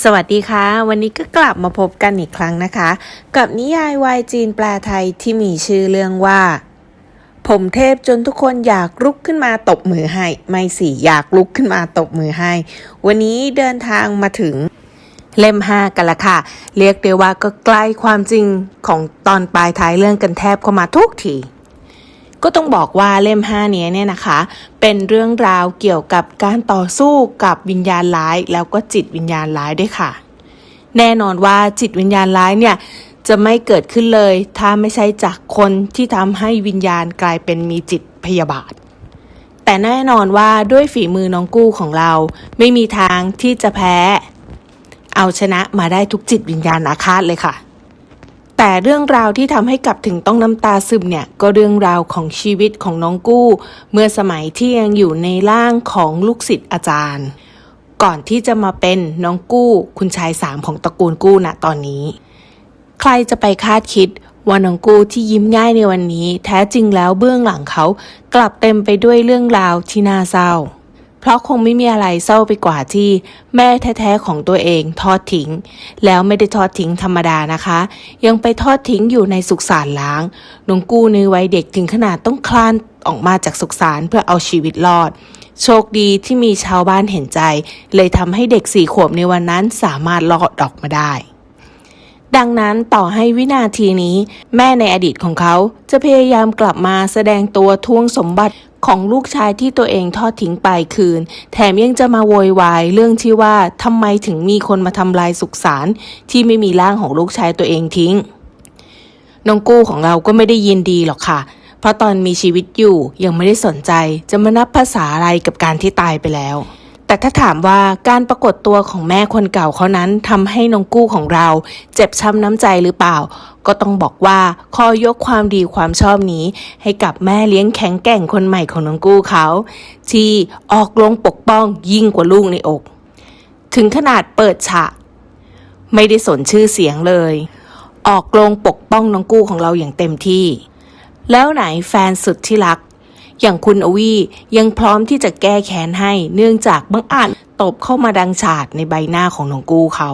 สวัสดีค่ะ วันนี้ก็กลับมาพบกันอีกครั้งนะคะ กับนิยายวายจีนแปลไทยที่มีชื่อเรื่องว่า ผมเทพจนทุกคนอยากลุกขึ้นมาตบมือให้ ไม่สิอยากลุกขึ้นมาตบมือให้ วันนี้เดินทางมาถึงเล่ม5กันละค่ะ เรียกได้ว่าก็ใกล้ความจริงของตอนปลายท้ายเรื่องกันแทบเข้ามาทุกที ก็ต้องบอกว่าเล่ม5เนี้ยเนี่ยนะคะ เป็นเรื่องราวเกี่ยวกับการต่อสู้กับวิญญาณร้าย แล้วก็จิตวิญญาณร้ายด้วยค่ะ แน่นอนว่าจิตวิญญาณร้ายเนี่ยจะไม่เกิดขึ้นเลย ถ้าไม่ใช่จากคนที่ทำให้วิญญาณกลายเป็นมีจิตพยาบาท แต่แน่นอนว่าด้วยฝีมือน้องกู้ของเรา ไม่มีทางที่จะแพ้ เอาชนะมาได้ทุกจิตวิญญาณอาฆาตเลยค่ะ แต่เรื่องราวที่ทำให้กลับถึงต้องน้ำตาซึมเนี่ยก็เรื่องราวของชีวิตของน้องกู้ เมื่อสมัยที่ยังอยู่ในร่างของลูกศิษย์อาจารย์ ก่อนที่จะมาเป็นน้องกู้ คุณชายสามของตระกูลกู้ณตอนนี้ ใครจะไปคาดคิดว่าน้องกู้ที่ยิ้มง่ายในวันนี้ แท้จริงแล้วเบื้องหลังเขากลับเต็มไปด้วยเรื่องราวที่น่าเศร้า เพราะคงไม่มีอะไรเศร้าไปกว่าที่แม่แท้ๆของตัวเองทอดทิ้ง แล้วไม่ได้ทอดทิ้งธรรมดานะคะ ยังไปทอดทิ้งอยู่ในสุสานล้างนงกู้ในวัยเด็กถึงขนาดต้องคลานออกมาจากสุสานเพื่อเอาชีวิตรอด โชคดีที่มีชาวบ้านเห็นใจ เลยทำให้เด็กสี่ขวบในวันนั้นสามารถรอดออกมาได้ดังนั้นต่อให้วินาทีนี้ แม่ในอดีตของเขาจะพยายามกลับมาแสดงตัวทวงสมบัติ ของลูกชายที่ตัวเองทอดทิ้งไปคืน แถมยังจะมาโวยวายเรื่องที่ว่าทำไมถึงมีคนมาทำลายสุสานที่ไม่มีร่างของลูกชายตัวเองทิ้ง น้องกู้ของเราก็ไม่ได้ยินดีหรอกค่ะ เพราะตอนมีชีวิตอยู่ยังไม่ได้สนใจจะมานับภาษาอะไรกับการที่ตายไปแล้ว แต่ถ้าถามว่าการปรากฏตัวของแม่คนเก่าเขานั้นทำให้น้องกู้ของเรา เจ็บช้ำน้ำใจหรือเปล่า ก็ต้องบอกว่าขอยกความดีความชอบนี้ ให้กับแม่เลี้ยงแข็งแกร่งคนใหม่ของน้องกู้เขา ที่ออกลงปกป้องยิ่งกว่าลูกในอก ถึงขนาดเปิดฉากไม่ได้สนชื่อเสียงเลย ออกลงปกป้องน้องกู้ของเราอย่างเต็มที่ แล้วไหนแฟนสุดที่รัก อย่างคุณอวียังพร้อมที่จะแก้แค้นให้เนื่องจากบังอาจตบเข้ามาดังฉาดในใบหน้าของน้องกู้เขา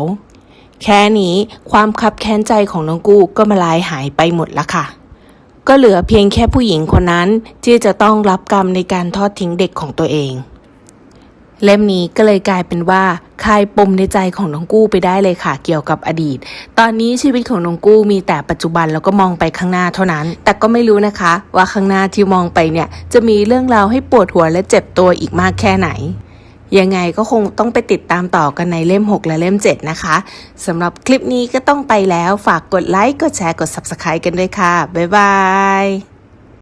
แค่นี้ความคับแค้นใจของน้องกู้ก็มาลายหายไปหมดละค่ะ ก็เหลือเพียงแค่ผู้หญิงคนนั้นที่จะต้องรับกรรมในการทอดทิ้งเด็กของตัวเอง เล่มนี้ก็เลยกลายเป็นว่าคลายปมในใจของน้องกู้ไปได้เลยค่ะ เกี่ยวกับอดีต ตอนนี้ชีวิตของน้องกู้มีแต่ปัจจุบันแล้วก็มองไปข้างหน้าเท่านั้น แต่ก็ไม่รู้นะคะ ว่าข้างหน้าที่มองไปเนี่ยจะมีเรื่องราวให้ปวดหัวและเจ็บตัวอีกมากแค่ไหนยังไงก็คงต้องไปติดตามต่อกันในเล่ม 6 และเล่ม 7 นะคะสำหรับคลิปนี้ก็ต้องไปแล้วฝากกดไลค์กดแชร์กด Subscribe กันด้วยค่ะ บ๊ายบาย